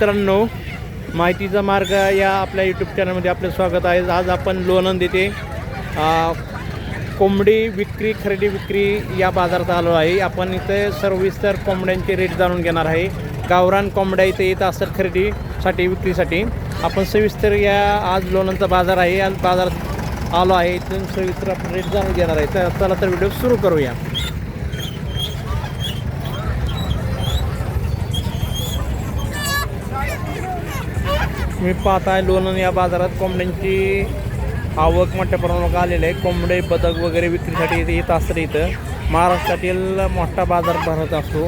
मित्रांनो माहितीचा मार्ग या आपल्या यूट्यूब चॅनलमध्ये आपलं स्वागत आहे. आज आपण लोणंद येथे कोंबडी विक्री खरेदी विक्री या बाजारात आलो आहे. आपण इथे सर्विस्तर कोंबड्यांचे रेट जाणून घेणार आहे. गावरान कोंबड्या इथे येत असतात खरेदीसाठी विक्रीसाठी. आपण सविस्तर या आज लोणंदचा बाजार आहे. आज बाजारात आलो आहे. इथून सविस्तर आपण रेट जाणून घेणार आहे. तर चला तर व्हिडिओ सुरू करूया. मी पाहत आहे लोणंद या बाजारात कोंबड्यांची आवक मोठ्या प्रमाणात आलेली आहे. कोंबडे बदक वगैरे विक्रीसाठी इथे येत असतं इथं. महाराष्ट्रातील मोठा बाजार भरत असतो.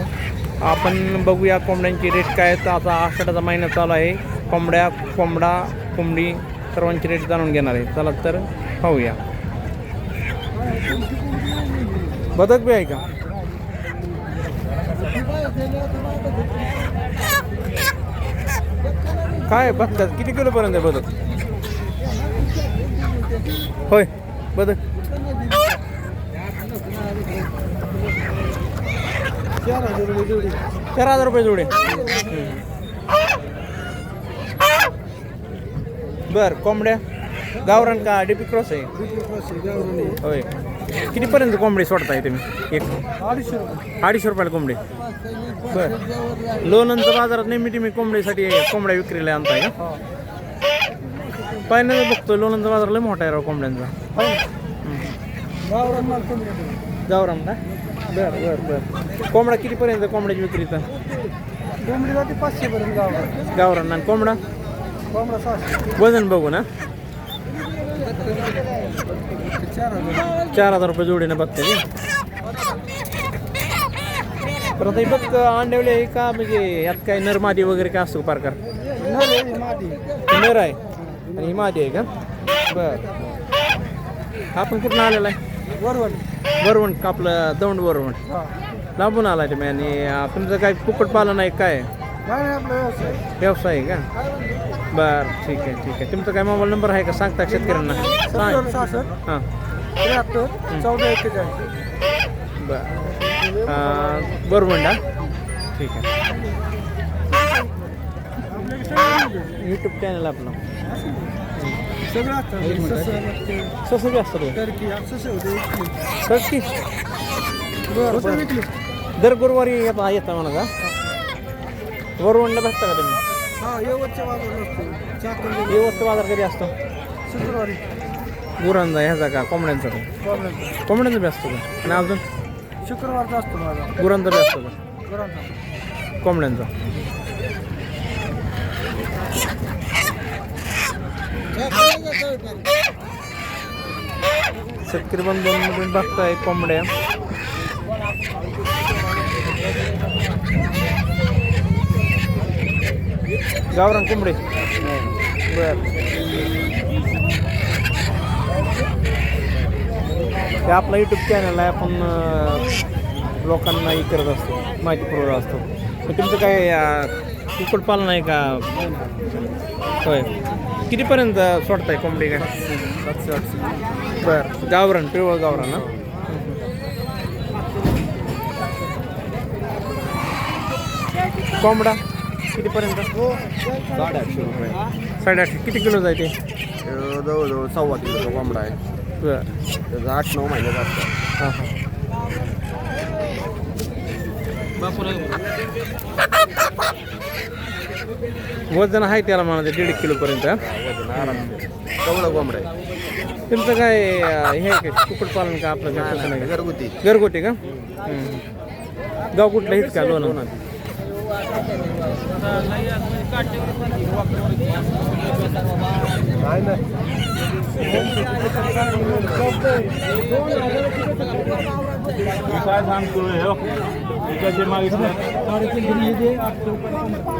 आपण बघूया कोंबड्यांची रेट काय आहेत. आता आषाढाचा महिना चालू आहे. कोंबड्या कोंबडा कोंबडी सर्वांची रेट जाणून घेणार आहे. चला तर पाहूया. बदक बी आहे का? काय बघतात किती किलोपर्यंत आहे बदक होय बदक चार हजार रुपये जोडे. बर कोंबड्या. गावरान का डीपी क्रॉस आहे. होय. कितीपर्यंत कोंबडी सोडताय तुम्ही? एक अडीचशे रुपयाला कोंबडी. बर. लोणंदचं बाजारात नेहमी तुम्ही कोंबडीसाठी कोंबड्या विक्रीला आणताय का? पहिल्यांदा बघतो लोणंदचा बाजार लय मोठा आहे राव कोंबड्यांचा. गावरान का? बर बर बर. कोंबडा कितीपर्यंत कोंबड्याची विक्री तर कोंबडी जाते पाचशे पर्यंत गावात गावरान आणि कोंबडा? कोंबडा वजन बघू ना. चार हजार रुपये जोडीनं बघते परत हे बघ अंड्यावले आहे का? म्हणजे यात काय नरमादी वगैरे काय असतो प्रकार? नरे मादी. नर आहे. आणि ही मादी आहे का? बर. आपण कुठून आलेला आहे? वरवड वरवण कापलं दौंड वरवण? लांबून आला तुम्ही आणि तुमचं काय कुक्कुटपालन आहे काय? आपला व्यवसाय. आहे का? बर ठीक आहे ठीक आहे. तुमचा काय मोबाईल नंबर आहे का? सांगता का शेतकऱ्यांना? हां. त्र्याहत्तर चौदा एक्केचाळीस बर. बरोबर ठीक आहे. यूट्यूब चॅनल आपलं. सगळं असतं? टर्की. दर गुरुवारी येता येता म्हणा का? वरवणला भेटता का तुम्ही? दिवस बाजार कधी असतो? शुक्रवारी. गुरांचा ह्याचा का कोंबड्यांचा का? प्रॉब्लेम कोंबड्यांचा बी असतो का? आणि अजून? शुक्रवारचा असतो माझा. गुरांचा बी असतो का? गुरांचा. कोंबड्यांचा. शेतकरी बंधूंमधून बघताय कोंबड्या. गावरान कोंबडे. बर. ते आपला यूट्यूब चॅनल आहे आपण लोकांना हे करत असतो माहिती पुरवत असतो. तुमचं काय कुक्कुटपालन आहे का? होय. कितीपर्यंत सोडताय कोंबडी काय सातशे आठशे बर. गावरान पिवळ गावरान ना कोंबडा कितीपर्यंत? साडेआठशे रुपये. साडेआठशे. किती किलो जायते जवळजवळ सव्वा किलोचा कोंबडा आहे. त्याचा आठ नऊ महिन्याचा असतो हां हां वजन आहे त्याला म्हणा दीड किलोपर्यंत? वजन आराम तेवढं कोंबडा आहे? तुमचं काय हे आहे का कुक्कुटपालन का आपलं? काय कसं नाही का? घरगुती. घरगुती का? हम्म. गाव कुठलं हेच का? लोणंद नाही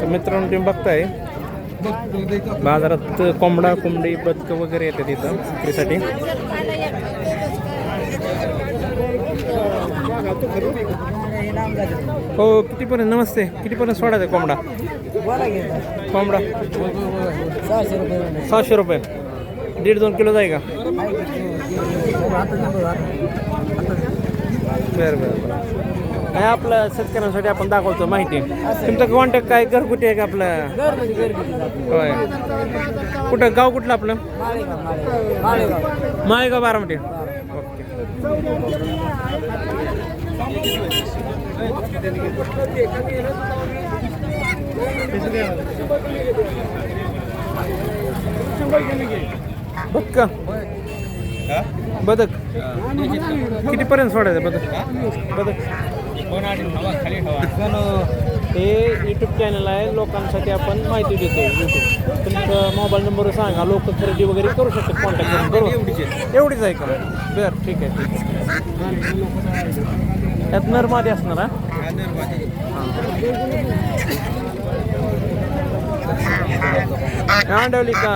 मित्रांनो तुम्ही बघताय. बाजारात कोंबडा कोंबडी बदक वगैरे येते तिथं विक्रीसाठी. हो कितीपर्यंत? नमस्ते. कितीपर्यंत सोडायचं कोंबडा? कोंबडा. सहाशे रुपये दीड दोन किलो जाईल का? बरं बरं बरं. काय आपलं शेतकऱ्यांसाठी आपण दाखवतो माहिती. तुमचं कॉन्टॅक्ट काय? घरगुती आहे का आपलं? घर म्हणजे. होय. कुठं? गाव कुठलं आपलं? माळेगाव बारामती. ओके. बघ बदक कितीपर्यंत सोडायचं बदक बदक हे यूट्यूब चॅनल आहे. लोकांसाठी आपण माहिती देतो यूट्यूब तुमचं मोबाईल नंबर सांगा. लोक खरेदी वगैरे करू शकतात. कॉन्टॅक्ट करून. बरोबर? एवढीच आहे. का? बरं ठीक आहे ठीक आहे. यात नरमादी असणार हा? अंडवली का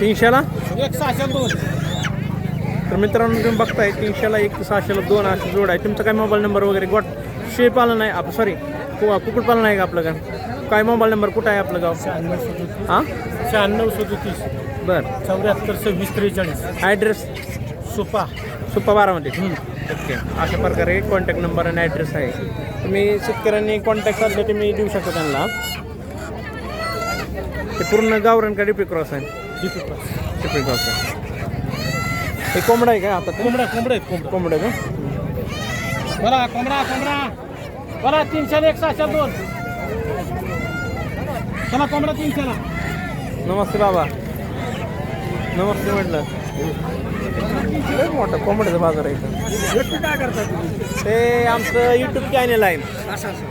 तीनशेला एक सहाशे दोन. तर मित्रांनो तुम्ही बघताय तीनशेला एक सहाशेला दोन असे जोड आहे. तुमचा काय मोबाईल नंबर वगैरे? गोट शेपालन आहे आप सॉरी कुक्कुटपालन आहे का आपलं का काय मोबाईल नंबर कुठं आहे आपलं गाव? हां? शहाण्णव सदोतीस. बरं. चौऱ्याहत्तर सव्वीस त्रेचाळीस. ॲड्रेस सुपा. सुप्पा बारामध्ये ओके अशा प्रकारे कॉन्टॅक्ट नंबर आणि ॲड्रेस आहे. तुम्ही शेतकऱ्यांनी कॉन्टॅक्ट साधले तुम्ही देऊ शकता त्यांना. ते पूर्ण गावरण का डिपी क्रॉस आहे. दीपक पास. डिपी क्रॉस आहे. हे कोंबडा आहे का आता? कोंबड्या आहेत कोंबड्या कोंबडा का? बरा कोंबडा कोंबडा. बरा तीनशे एक सहाशे दोन. चला कोंबडा तीनशेला. नमस्ते बाबा. नमस्ते म्हटलं. लय मोठा कोंबड्याचा बाजार आहे इथं. ते आमचं यूट्यूब चॅनल आहे.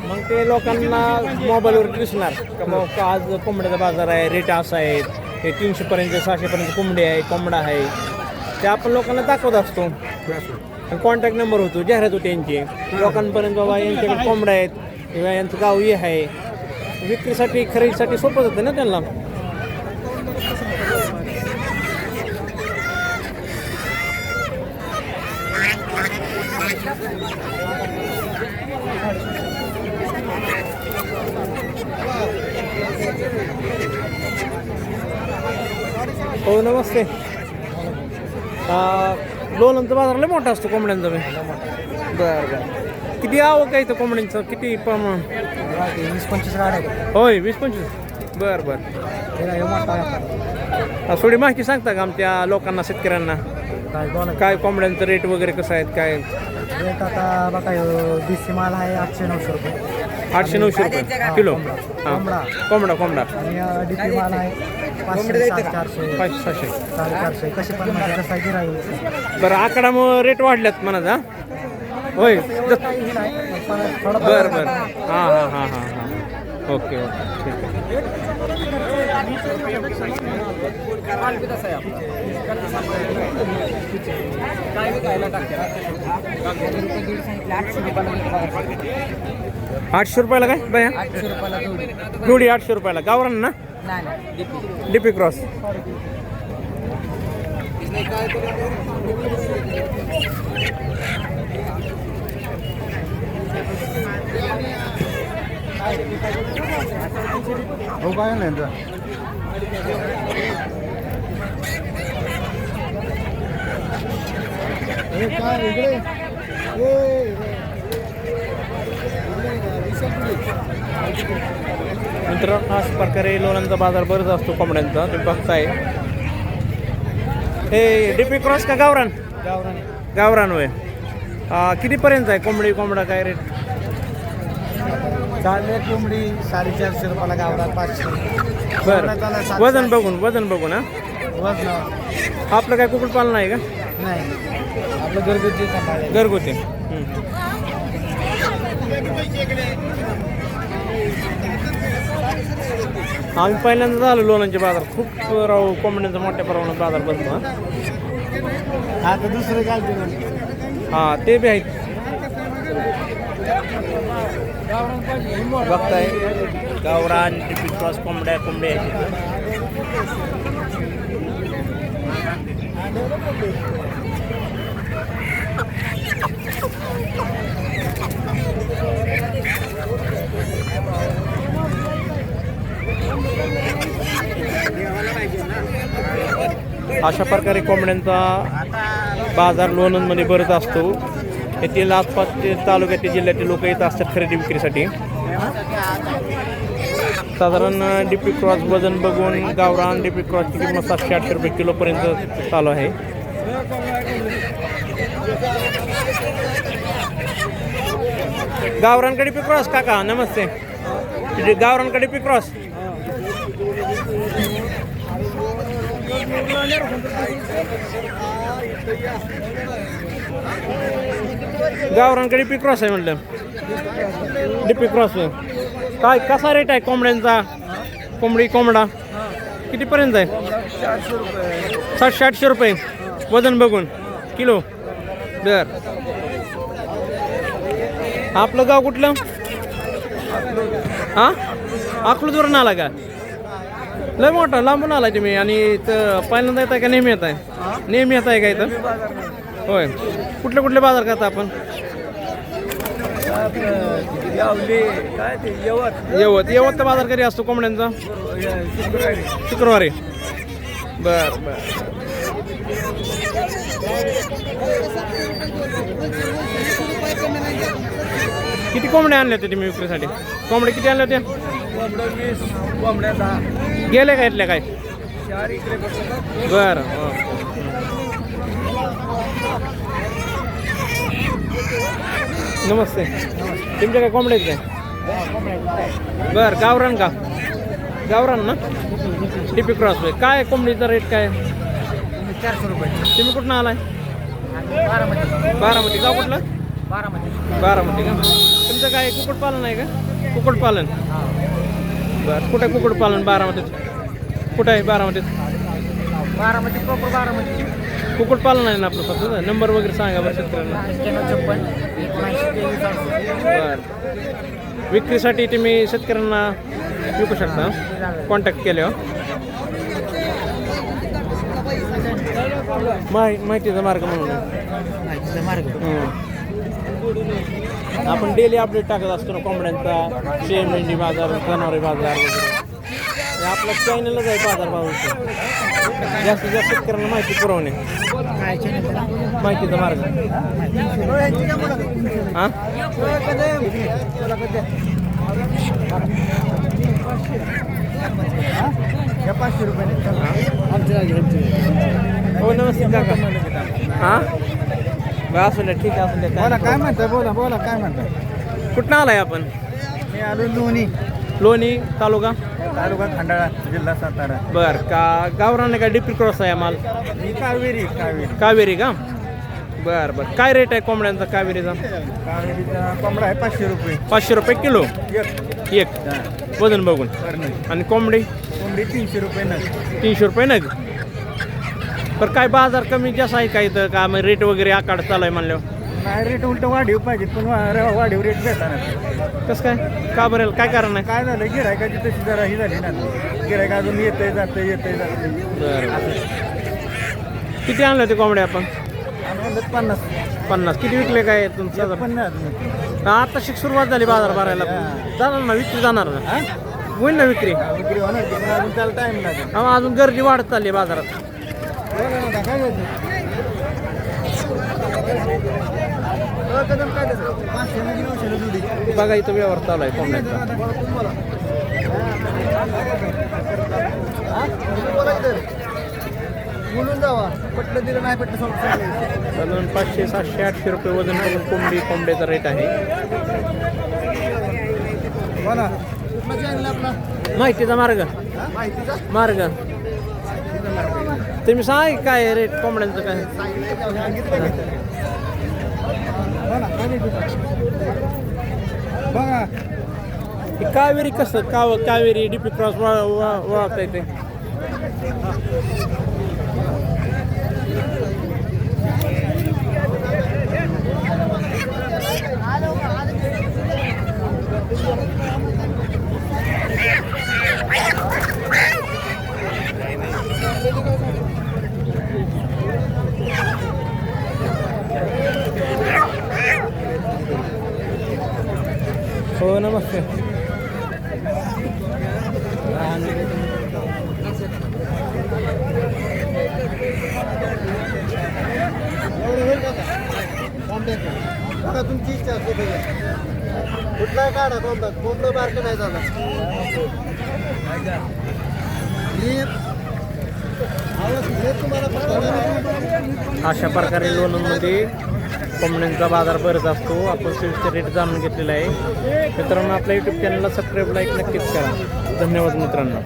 मग ते लोकांना मोबाईलवर दिसणार. का बाबा का आज कोंबड्याचा बाजार आहे रेट असा आहे. हे तीनशेपर्यंत सहाशेपर्यंत कोंबडी आहे कोंबडा आहे. ते आपण लोकांना दाखवत असतो. कॉन्टॅक्ट नंबर होतो जाहिरात होते यांची. लोकांपर्यंत बाबा यांच्याकडे कोंबड्या आहेत किंवा यांचं गाव हे आहे. विक्रीसाठी खरेदीसाठी सोपं जातं ना त्यांना. हो नमस्ते. लोणंदचा बाजार लय मोठा असतो कोंबड्यांचा बी. बरं बरं. किती आवक आहे इथं कोंबड्यांचं? किती प्रमाण? वीस पंचवीस गाड्या होय वीस पंचवीस. बरं बरं. थोडी माहिती सांगता का आमच्या लोकांना शेतकऱ्यांना? काय बोला काय कोंबड्यांचं रेट वगैरे कसं आहेत काय? रेट आता बघा देशी माल आहे आठशे नऊशे रुपये. आठशे नऊशे रुपये किलो. हां. कोंबडा. कोंबडा कोंबडा. आणि डीपी माल आहे पाचशे साडेचारशे पाचशे सहाशे साडेचारशे कसे पण कसा गिराई बरं आकडा मग रेट वाढल्यात म्हणा होय. बरं बरं. हां हां हां हां हां. Okay okay. ठीक आहे. आठशे रुपयाला काय बया आठशे रुपयाला जोडी आठशे रुपयाला. गावरान ना? DP cross. हो काय नाही काय इकडे? मित्रांनो अशा प्रकारे लोणांचा बाजार बरंच असतो कोंबड्यांचा तुम्ही बघताय. हे डीपी क्रॉस का गावरान? गावरान. होय. अं, कितीपर्यंत आहे कोंबडी कोंबडा काय रेट चालले कोंबडी साडेचारशे रुपयाला गावरात पाचशे. बरं. वजन बघून वजन बघून हा? वजन. आपलं काय कुकुट पालन आहे का? नाही. आपलं घरगुती घरगुती. आम्ही पहिल्यांदा झालो लोणांचे बाजार. खूप राव कोंबड्यांचा मोठ्या प्रमाणात बाजार बसतो हा. आता दुसरं काय हा ते बी आहेत. बघताय गावरान टिपिक क्रॉस कोंबड्या कोंबड्या आहेत अशा प्रकारे कोंबड्यांचा बाजार लोणंदमध्ये भरत असतो. येथील आसपासचे तालुक्यातील जिल्ह्यातील लोक येत असतात खरेदी विक्रीसाठी. साधारण डीपी क्रॉस वजन बघून गावरान डीपी क्रॉसची किंमत सातशे आठशे रुपये किलोपर्यंत चालू आहे. गावरान डीपी क्रॉस काका नमस्ते. गावरानकडे गावरान क्रॉस गावरांकडे डीपी क्रॉस आहे म्हटलं डीपी क्रॉस काय कसा रेट आहे कोंबड्यांचा? कोंबडी कोंबडा? कितीपर्यंत आहे? सातशे आठशे रुपये. वजन बघून. किलो. दर आपलं गाव कुठलं? हां? अकलूजवरून आला का? लय मोठा लांबून आला तुम्ही. आणि इथं पहिल्यांदा येत आहे का? नेहमी येत आहे नेहमी येत आहे का इथं? होय. कुठले कुठले बाजार करता आपण? येवत. येवत. बाजार कधी असतो कोंबड्यांचा? शुक्रवारी. बर बर. किती कोंबड्या आणल्या होत्या तुम्ही विक्रीसाठी? कोंबड्या किती आणल्या होत्या? वीस कोंबड्या दहा. गेले का इथल्या काय चार इकडे बरं नमस्ते. तुमच्या काय कोंबड्या आहेत काय? बरं गावरान का? गावरान ना? टिपी क्रॉस आहे काय कोंबडीचा रेट काय? चारशे रुपये तुम्ही कुठं आलाय? बारामती बारामती. गाव कुठलं? बारामती. बारामती का? तुमचं काय कुक्कुटपालन आहे का? कुक्कुटपालन. बरं. कुठं कुक्कुटपालन बारामतीत? कुठं आहे बारामतीत? बारामती प्रॉपर बारामती. कुक्कुटपालन आहे ना आपलं फक्त? नंबर वगैरे सांगा बरं शेतकऱ्यांना. एक्क्याण्णव छप्पन एकोणऐंशी तेवीस अडुसष्ट. बर. विक्रीसाठी तुम्ही शेतकऱ्यांना विकू शकता. कॉन्टॅक्ट केल्यावर माहि माहितीचा मार्ग म्हणून. माहितीचा मार्ग. हम्म. आपण डेली अपडेट टाकत असतो ना कोंबड्यांचा. शेण मेंढी बाजार जनावरे बाजार वगैरे. हे आपलं चॅनलच आहे बाजार भावाचं जास्तीत जास्त शेतकऱ्यांना माहिती पुरवणे? माहितीचा मार्ग. हां? पाचशे रुपये हो नमस्ते काका. हां? असू द्या ठीक आहे असू द्या बोला काय म्हणताय? बोला बोला काय म्हणताय? कुठनं आलाय आपण? मी आलो लोणी. लोणी तालुका? तालुका खंडाळा जिल्हा सातारा. बर का गावराने का डिपी क्रॉस आहे माल? ही कावेरी कावेरी. कावेरी का? बर बर. काय रेट आहे कोंबड्यांचा कावेरीचा? कावेरीचा कोंबडा आहे पाचशे रुपये. पाचशे रुपये किलो? एक. एक. वजन बघून. आणि कोंबडी? कोंबडी तीनशे रुपये नग. तीनशे रुपये नग. तर काय बाजार कमी जास्त आहे का इथं? का मग रेट वगैरे आकाड चालू आहे म्हणल्यावर? नाही रेट उलट वाढीव पाहिजे पण वा- वाढीव रेट भेटणार कसं काय? का बरेल काय कारण आहे? काय झालं गिरायकाची तशी जरा ही झाली ना. गिरायक अजून येतंय जातंय येतंय बरं. किती आणले होते कोंबड्या आपण? म्हणलं पन्नास. पन्नास. किती विकले काय तुमचं अजून आता शिक सुरुवात झाली बाजार भरायला. जाणार ना विक्री जाणार ना? होईल ना विक्री? विक्री होणार की पण अजून त्याला टाइम लागेल. हा, अजून गर्दी वाढत चालली आहे बाजारात. बघा इथं व्यवहार चालू आहे हा? साधारण पाचशे सातशे आठशे रुपये वजन करून कोंबडी कोंबड्याचा रेट आहे. माहितीचा मार्ग? माहितीचा? मार्ग. तुम्ही सांग काय रेट कोंबड्यांचं काय? कावेरी कसं? काव कावेरी डीपी क्रॉस ओळखता येते हो नमस्ते एवढं होईल का कोंबड्याचं बघा तुमची इच्छा असते बघा कुठलाही काढा कोंबडा. कोंबडं बारकं नाही झाला. अशा प्रकारे लोणंदमध्ये कोंबड्यांचा बाजार भरत असतो. आपण सविस्तर रेट जाणून घेतलेला आहे. मित्रांनो आपल्या यूट्यूब चॅनलला सबस्क्राईब लाईक नक्कीच करा. धन्यवाद मित्रांनो.